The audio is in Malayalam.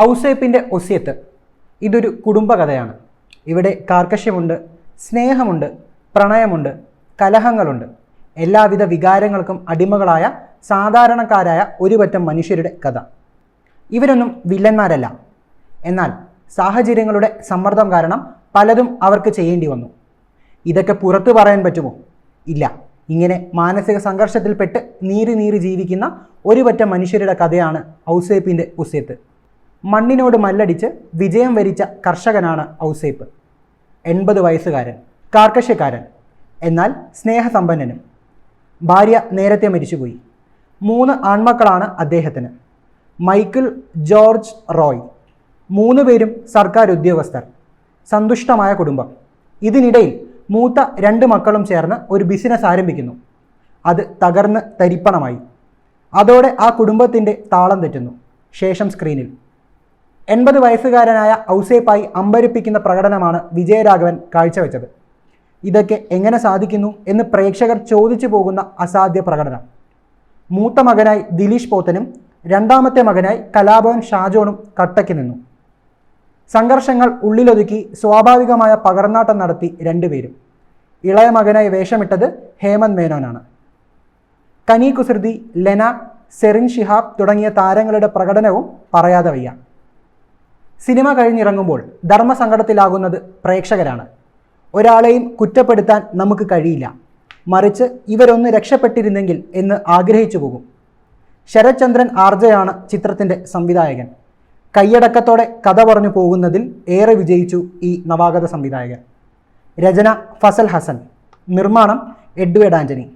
ഔസേപ്പിന്റെ ഒസ്യത്ത്. ഇതൊരു കുടുംബകഥയാണ്. ഇവിടെ കാർക്കശ്യമുണ്ട് സ്നേഹമുണ്ട് പ്രണയമുണ്ട് കലഹങ്ങളുണ്ട്. എല്ലാവിധ വികാരങ്ങൾക്കും അടിമകളായ സാധാരണക്കാരായ ഒരു പറ്റം മനുഷ്യരുടെ കഥ. ഇവരൊന്നും വില്ലന്മാരല്ല. എന്നാൽ സാഹചര്യങ്ങളുടെ സമ്മർദ്ദം കാരണം പലതും അവർക്ക് ചെയ്യേണ്ടി വന്നു. ഇതൊക്കെ പുറത്തു പറയാൻ പറ്റുമോ? ഇല്ല. ഇങ്ങനെ മാനസിക സംഘർഷത്തിൽപ്പെട്ട് നീറി നീറി ജീവിക്കുന്ന ഒരു പറ്റം മനുഷ്യരുടെ കഥയാണ് ഔസേപ്പിന്റെ ഉസേത്ത് മണ്ണിനോട് മല്ലടിച്ച് വിജയം വരിച്ച കർഷകനാണ് ഔസേപ്പ്. എൺപത് വയസ്സുകാരൻ കാർക്കശ്യക്കാരൻ എന്നാൽ സ്നേഹസമ്പന്നനും. ഭാര്യ നേരത്തെ മരിച്ചുപോയി. മൂന്ന് ആൺമക്കളാണ് അദ്ദേഹത്തിന്. Michael George Roy. മൂന്ന് പേരും സർക്കാർ ഉദ്യോഗസ്ഥർ. സന്തുഷ്ടമായ കുടുംബം. ഇതിനിടയിൽ മൂത്ത രണ്ട് മക്കളും ചേർന്ന് ഒരു ബിസിനസ് ആരംഭിക്കുന്നു. അത് തകർന്ന് തരിപ്പണമായി. അതോടെ ആ കുടുംബത്തിന്റെ താളം തെറ്റുന്നു. ശേഷം സ്ക്രീനിൽ. എൺപത് വയസ്സുകാരനായ ഔസേപ്പായി അമ്പരിപ്പിക്കുന്ന പ്രകടനമാണ് വിജയരാഘവൻ കാഴ്ചവെച്ചത്. ഇതൊക്കെ എങ്ങനെ സാധിക്കുന്നു എന്ന് പ്രേക്ഷകർ ചോദിച്ചു പോകുന്ന അസാധ്യ പ്രകടനം. മൂത്ത മകനായി ദിലീഷ് പോത്തനും രണ്ടാമത്തെ മകനായി കലാഭവൻ ഷാജോണും കട്ടയ്ക്ക് നിന്നു. സംഘർഷങ്ങൾ ഉള്ളിലൊതുക്കി സ്വാഭാവികമായ പകർന്നാട്ടം നടത്തി രണ്ടുപേരും. ഇളയ മകനായി വേഷമിട്ടത് ഹേമന്ത് മേനോനാണ്. കനി കുസൃതി ലെന സെറിൻ ഷിഹാബ് തുടങ്ങിയ താരങ്ങളുടെ പ്രകടനവും പറയാതെ വയ്യ. സിനിമ കഴിഞ്ഞിറങ്ങുമ്പോൾ ധർമ്മസങ്കടത്തിലാകുന്നത് പ്രേക്ഷകരാണ്. ഒരാളെയും കുറ്റപ്പെടുത്താൻ നമുക്ക് കഴിയില്ല. മറിച്ച് ഇവരൊന്ന് രക്ഷപ്പെട്ടിരുന്നെങ്കിൽ എന്ന് ആഗ്രഹിച്ചു പോകും. ശരത്ചന്ദ്രൻ ആർജയാണ് ചിത്രത്തിന്റെ സംവിധായകൻ. കൈയടക്കത്തോടെ കഥ പറഞ്ഞു പോകുന്നതിൽ ഏറെ വിജയിച്ചു ഈ നവാഗത സംവിധായകൻ. രചന ഫസൽ ഹസൻ. നിർമ്മാണം എഡ്വേഡ് ആന്റണി